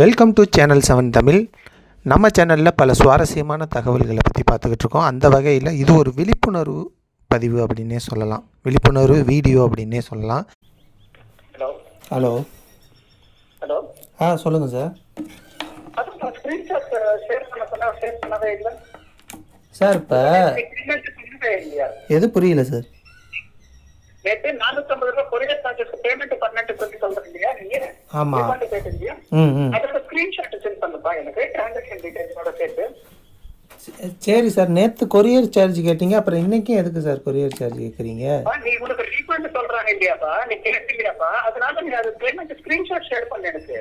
Welcome to channel seven Tamil. நம்ம சேனலில் பல சுவாரஸ்யமான தகவல்களை பற்றி பார்த்துக்கிட்டு இருக்கோம். அந்த வகையில் இது ஒரு விழிப்புணர்வு பதிவு அப்படின்னே சொல்லலாம். விழிப்புணர்வு வீடியோ அப்படின்னே சொல்லலாம். ஹலோ ஹலோ ஹலோ ஆ சொல்லுங்கள் சார் அது நான் ஸ்க்ரீன்ஷாட் ஷேர் பண்ண சொன்னா ஷேர் பண்ணவே இல்லை. சார் இப்போ எது புரியல சார் நேற்று நானூற்றம்பது ரூபாய் கொரியர் சார்ஜஸ் பேமெண்ட் பண்ணட்டு சொல்லி இல்லையா நீங்க ஆமாம் refund போயிட்டு இல்லையா ம் ம். அதோட ஸ்க்ரீன்ஷாட் சென்ட் பண்ணுப்பா. எனக்கு டிரான்சாக்ஷன் டீடைல்ஸோட சேர்த்து. சரி சார் நேற்று கொரியர் சார்ஜ் கேட்டீங்க. அப்புறம் இன்றைக்கும் எதுக்கு சார் கொரியர் சார்ஜ் கேட்குறீங்க அப்பா, நீ உனக்கு ரீஃபண்ட் சொல்றாங்க இல்லையாப்பா? நீ கேட்டீங்களாப்பா? அதனால நீ அது பேமெண்ட் ஸ்கிரீன்ஷாட் ஷேர் பண்ண எனக்கு.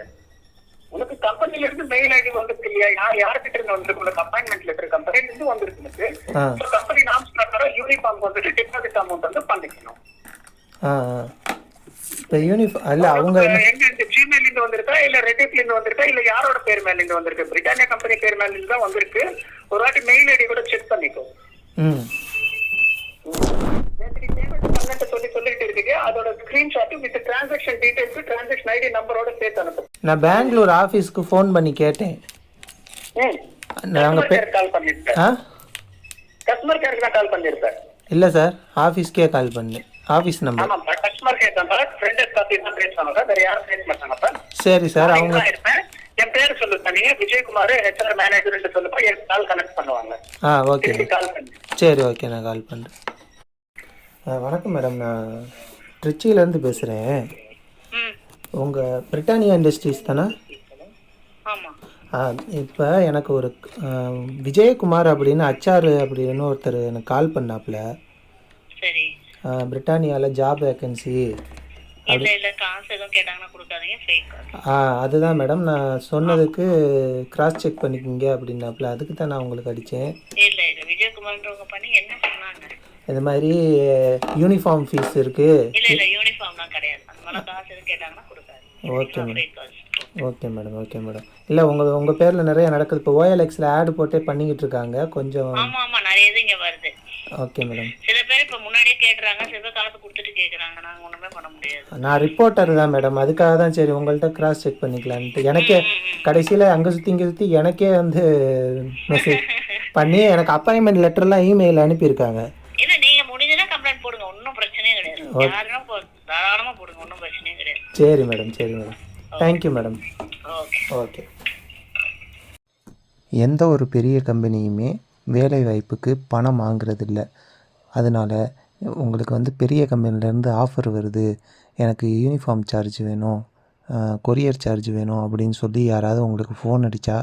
உனக்கு கம்பெனில இருந்து மெயில் ஐடி வந்திருக்கு இல்லையா? யார் யார்கிட்ட இருந்து வந்திருக்கு? உனக்கு அப்பாயின்மெண்ட் லெட்டர் கம்பெனில இருந்து வந்திருக்கு கம்பெனி நாம்ஸ் பிரகாரம் யூனிஃபார்ம் வந்துட்டு டெபாசிட் அமௌண்ட் வந்து பண்ணிக்கணும். இப்போ யூனிஃபார்ம் இல்லை அவங்க எங்க இந்த ஜிமெயில் இருந்து வந்திருக்கா? இல்ல ரெடிப்ல இருந்து வந்திருக்கா? இல்ல யாரோட பேர் மேல இருந்து வந்திருக்கு? பிரிட்டானியா கம்பெனி பேர் மேல இருந்து தான் வந்திருக்கு. ஒரு வாட்டி மெயில் ஐடி கூட செக் பண்ணிக்கோ. ம். நான் பெங்களூர் ஆஃபீஸ்க்கு ஃபோன் பண்ணி கேட்டேன். நாங்கள் கஸ்டமர் கேருக்கு தான் கால் பண்ணிருப்பேன் இல்லை சார் ஆஃபீஸ்க்கே கால் பண்ணேன். நம்பர் ஆமாப்பா கஸ்டமர் கேர் தான் ஃப்ரெண்ட் காப்பி தான் பேசுவாங்க வேற யாரும் பேச மாட்டாங்கப்பா சரி சார் அவங்க நான் இருப்பேன். என் பேர் சொல்லுப்பா நீங்க விஜயகுமார் ஹெச்ஆர் மேனேஜர் சொல்லுப்பா என் கால் கனெக்ட் பண்ணுவாங்க. ஆ ஓகே கால் பண்ணி. சரி ஓகே நான் கால் பண்ணுறேன் வணக்கம் மேடம் நான் ட்ரிச்சியிலேருந்து பேசுகிறேன் உங்கள் பிரிட்டானியா இண்டஸ்ட்ரீஸ் தானே? இப்போ எனக்கு ஒரு விஜயகுமார் அப்படின்னு அச்சார் அப்படின்னு ஒருத்தர் எனக்கு கால் பண்ணாப்புல. சரி பிரிட்டானியாவில் ஜாப் வேக்கன்சி ஆ அதுதான் மேடம் நான் சொன்னதுக்கு கிராஸ் செக் பண்ணிக்கிங்க அப்படின்னாப்புல. அதுக்கு தான் நான் உங்களுக்கு அடித்தேன் இது மாதிரி யூனிஃபார்ம் ஃபீஸ் இருக்குது okay madam okay madam okay madam. இல்லை உங்கள் உங்கள் பேரில் நிறைய நடக்குது. இப்போ ஓஎல்எக்ஸில் ஆடு போட்டே பண்ணிக்கிட்டு இருக்காங்க. கொஞ்சம் ஆமா ஆமா நிறைய இது இங்க வருது. Okay madam. சில பேர் இப்ப முன்னாடியே கேக்குறாங்க சில பேர் காலத்து கொடுத்துட்டு கேக்குறாங்க. நாங்க ஒண்ணுமே பண்ண முடியாது. நான் ரிப்போர்ட்டர் தான் மேடம். அதுக்காக தான் சரி உங்கள்கிட்ட கிராஸ் செக் பண்ணிக்கலான்ட்டு. எனக்கே கடைசியில் அங்கே சுற்றி இங்கே சுற்றி எனக்கே வந்து மெசேஜ் பண்ணி எனக்கு அப்பாயின்மெண்ட் லெட்டர்லாம் இமெயில் அனுப்பியிருக்காங்க. இல்ல நீங்க முடிஞ்சதுன்னா கம்ப்ளைண்ட் போடுங்க. ஒன்றும் பிரச்சனையே கிடையாது. யாருன்னா போ தாராளமா போடுங்க. ஒன்றும் பிரச்சனையே கிடையாது. சரி மேடம் சரி மேடம். தேங்க்யூ மேடம் ஓகே எந்த ஒரு பெரிய கம்பெனியுமே வேலை வாய்ப்புக்கு பணம் வாங்குறதில்ல. அதனால் உங்களுக்கு வந்து பெரிய கம்பெனிலேருந்து ஆஃபர் வருது. எனக்கு யூனிஃபார்ம் சார்ஜ் வேணும் கொரியர் சார்ஜ் வேணும் அப்படின்னு சொல்லி யாராவது உங்களுக்கு ஃபோன் அடித்தா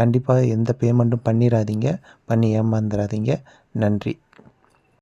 கண்டிப்பாக எந்த பேமெண்ட்டும் பண்ணிடாதீங்க. பண்ணி ஏமாந்துடாதீங்க. நன்றி.